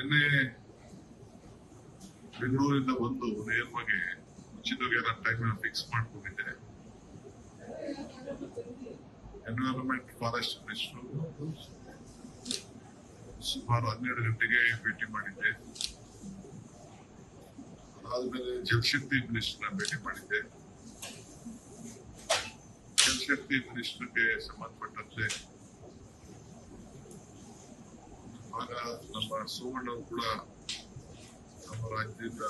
ನಿನ್ನೆ ಬೆಂಗಳೂರಿಂದ ಬಂದು ನೇರವಾಗಿ ಚಿನ್ನಗೆ ನಾನು ಟೈಮ್ ಫಿಕ್ಸ್ ಮಾಡ್ಕೊಂಡಿದ್ದೆ. ಎನ್ವಿರಾನ್ಮೆಂಟ್ ಫಾರೆಸ್ಟ್ ಮಿನಿಸ್ಟ್ರು ಸುಮಾರು ಹನ್ನೆರಡು ಗಂಟೆಗೆ ಭೇಟಿ ಮಾಡಿದ್ದೆ. ಅದಾದ್ಮೇಲೆ ಜಲಶಕ್ತಿ ಮಿನಿಸ್ಟರ್ನ ಭೇಟಿ ಮಾಡಿದ್ದೆ. ಜಲಶಕ್ತಿ ಮಿನಿಸ್ಟರ್ಗೆ ಸಂಬಂಧಪಟ್ಟಂತೆ ನಮ್ಮ ಸೋಮಣ್ಣ ಕೂಡ ನಮ್ಮ ರಾಜ್ಯದಿಂದ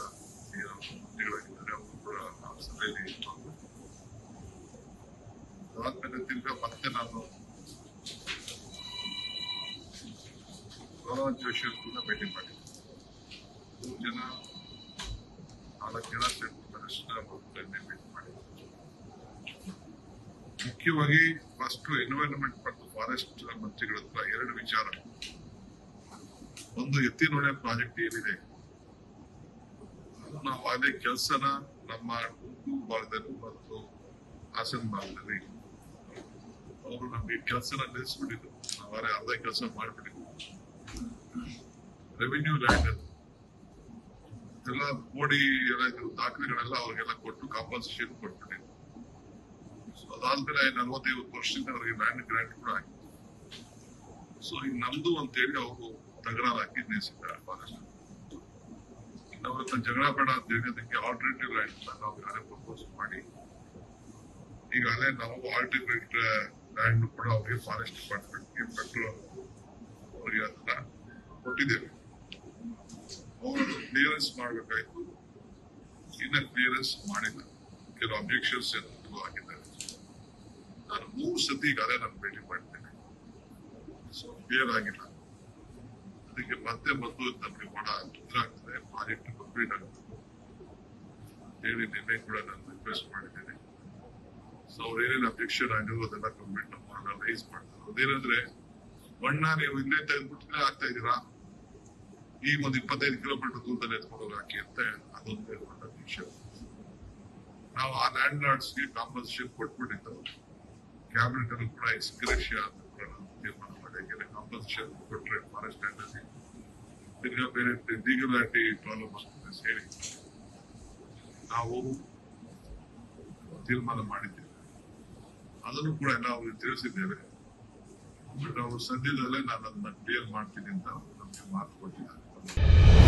ಏನು ಮಂತ್ರಿಗಳಾಗಿದ್ದಾರೆ. ಅವರು ಕೂಡ ನಮ್ಮ ಸಭೆಯಲ್ಲಿ. ಅದಾದ್ಮೇಲೆ ಮತ್ತೆ ನಾನು ಗೌರವ ಜೋಶಿ ಅವರು ಕೂಡ ಭೇಟಿ ಮಾಡಿದ್ದೆ ಮೂರು ಜನ, ನಾಲ್ಕು ಜನ ಮಿನಿಸ್ಟರ್ ಭೇಟಿ ಮಾಡಿದ್ದೆ ಮುಖ್ಯವಾಗಿ ಫಸ್ಟ್ ಎನ್ವೈರನ್ಮೆಂಟ್ ಮತ್ತು ಫಾರೆಸ್ಟ್ ಮಂತ್ರಿಗಳ ಹತ್ರ ಎರಡು ವಿಚಾರ. ಒಂದು ಎತ್ತಿನೊಳೆ ಪ್ರಾಜೆಕ್ಟ್ ಏನಿದೆ? ನಾವು ಅದೇ ಕೆಲಸನ ನಮ್ಮ ತುಮಕೂರು ಭಾಗದಲ್ಲಿ ಮತ್ತು ಹಾಸನ ಭಾಗದಲ್ಲಿ ಅವರು ನಮ್ಗೆ ಕೆಲಸನ ನಿಲ್ಲಿಸ್ಬಿಟ್ಟಿದ್ರು. ನಾವು ಅರ್ಧ ಕೆಲಸ ಮಾಡ್ಬಿಟ್ಟಿದ್ವಿ. ರೆವಿನ್ಯೂ ಲ್ಯಾಂಡ್ ಎಲ್ಲ ಕೋಡಿ ದಾಖಲೆಗಳೆಲ್ಲ ಅವ್ರಿಗೆಲ್ಲ ಕೊಟ್ಟು ಕಾಂಪನ್ಸೇಷನ್ ಕೊಟ್ಬಿಟ್ಟಿದ್ವಿ. ಅದಾದ್ಮೇಲೆ ನಲವತ್ತೈವತ್ತು ವರ್ಷದಿಂದ ಅವರಿಗೆ ಲ್ಯಾಂಡ್ ಗ್ರಾಂಟ್ ಕೂಡ ಆಗಿದೆ. ಸೊ ಈಗ ನಮ್ದು ಅಂತೇಳಿ ಅವರು ತಕರಾರು ಹಾಕಿ ನಿಲ್ಲಿಸಿದ್ದಾರೆ ಫಾರೆಸ್ಟ್ ನಾವು ಹತ್ರ ಜಗಳ ಬೇಡ ಅಂತ ಹೇಳಿ ಅದಕ್ಕೆ ಆಲ್ಟರ್ನೇಟಿವ್ ಲ್ಯಾಂಡ್ ನಾವು ಯಾರೇ ಪ್ರಪೋಸ್ ಮಾಡಿ. ಈಗ ಅದೇ ನಾವು ಆಲ್ಟರ್ನೇಟ್ ಲ್ಯಾಂಡ್ ಕೂಡ ಅವರಿಗೆ ಫಾರೆಸ್ಟ್ ಡಿಪಾರ್ಟ್ಮೆಂಟ್ಗೆ ಪೆಟ್ರೋಲ್ ಅವರಿಗೆ ಅದನ್ನ ಕೊಟ್ಟಿದ್ದೇವೆ. ಅವರು ಕ್ಲಿಯರೆನ್ಸ್ ಮಾಡಬೇಕಾಯ್ತು. ಇನ್ನ ಕ್ಲಿಯರೆನ್ಸ್ ಮಾಡಿಲ್ಲ. ಕೆಲವು ಅಬ್ಜೆಕ್ಷನ್ಸ್ ಆಗಿದ್ದಾರೆ. ನಾನು ಮೂರು ಸತಿ ಅದೇ ನಾನು ಭೇಟಿ ಮಾಡಿದ್ದೇನೆ ಸೊ ಕ್ಲಿಯರ್ ಆಗಿಲ್ಲ. ಅದಕ್ಕೆ ಮತ್ತೆ ಮತ್ತು ನಮಗೆ ಬಹಳ ತೊಂದರೆ ಆಗ್ತದೆ. ಪ್ರಾಜೆಕ್ಟ್ ಕಂಪ್ಲೀಟ್ ಆಗುತ್ತೆ ಹೇಳಿ ನಿನ್ನೆ ಕೂಡ ನಾನು ರಿಕ್ವೆಸ್ಟ್ ಮಾಡಿದ್ದೇನೆ. ಸೊ ಅವ್ರು ಏನೇನು ಅಬ್ಜೆಕ್ಷನ್ ಆಗಿರೋ ಅದೆಲ್ಲ ಕಂಪ್ಲೀಟ್ ನಮ್ಮ ರೈಸ್ ಮಾಡ್ತಾರೆ. ಅದೇನಂದ್ರೆ ಬಣ್ಣ ನೀವು ಇಲ್ಲೇ ತೆಗೆದ್ಬಿಟ್ಟಿದ್ರೆ ಆಗ್ತಾ ಇದೀರಾ ಈ ಒಂದು ಇಪ್ಪತ್ತೈದು ಕಿಲೋಮೀಟರ್ ದೂರದಲ್ಲಿ ಎತ್ಕೊಂಡು ಹೋಗಿ ಹಾಕಿ ಅಂತ ಅದೊಂದು ದೊಡ್ಡ ವಿಷಯ ನಾವು ಆ ಲ್ಯಾಂಡ್ ಲಾರ್ಡ್ಸ್ಗೆ ಕಾಂಪನ್ಸೇಷನ್ ಶಿಪ್ ಕ್ಯಾಬಿನೆಟ್ ಅಲ್ಲಿ ಕೂಡ ಎಕ್ಸ್ಗ್ರೇಷಿಯಾ ಅಂತ ತೀರ್ಮಾನ ಕಾಂಪನ್ಸೇಷನ್ ಕೊಟ್ರೆ ಫಾರೆಸ್ಟ್ ಲ್ಯಾಂಡ್ ಅಲ್ಲಿ ತಿರ್ಗಾ ಬೇರೆ ಲೀಗಲಾಟಿ ಪ್ರಾಬ್ಲಮ್ ಆಗ್ತದೆ ಸೇರಿ ನಾವು ತೀರ್ಮಾನ ಮಾಡಿದ್ದೇವೆ ಅದನ್ನು ಕೂಡ ಎಲ್ಲ ಅವ್ರಿಗೆ ತಿಳಿಸಿದ್ದೇವೆ. ಬಟ್ ಅವರು ಸದ್ಯದಲ್ಲೇ ನಾನು ಅದನ್ನ ಕ್ಲಿಯರ್ ಮಾಡ್ತೀನಿ ಅಂತ ನಮಗೆ ಮಾತು ಕೊಟ್ಟಿದ್ದಾರೆ.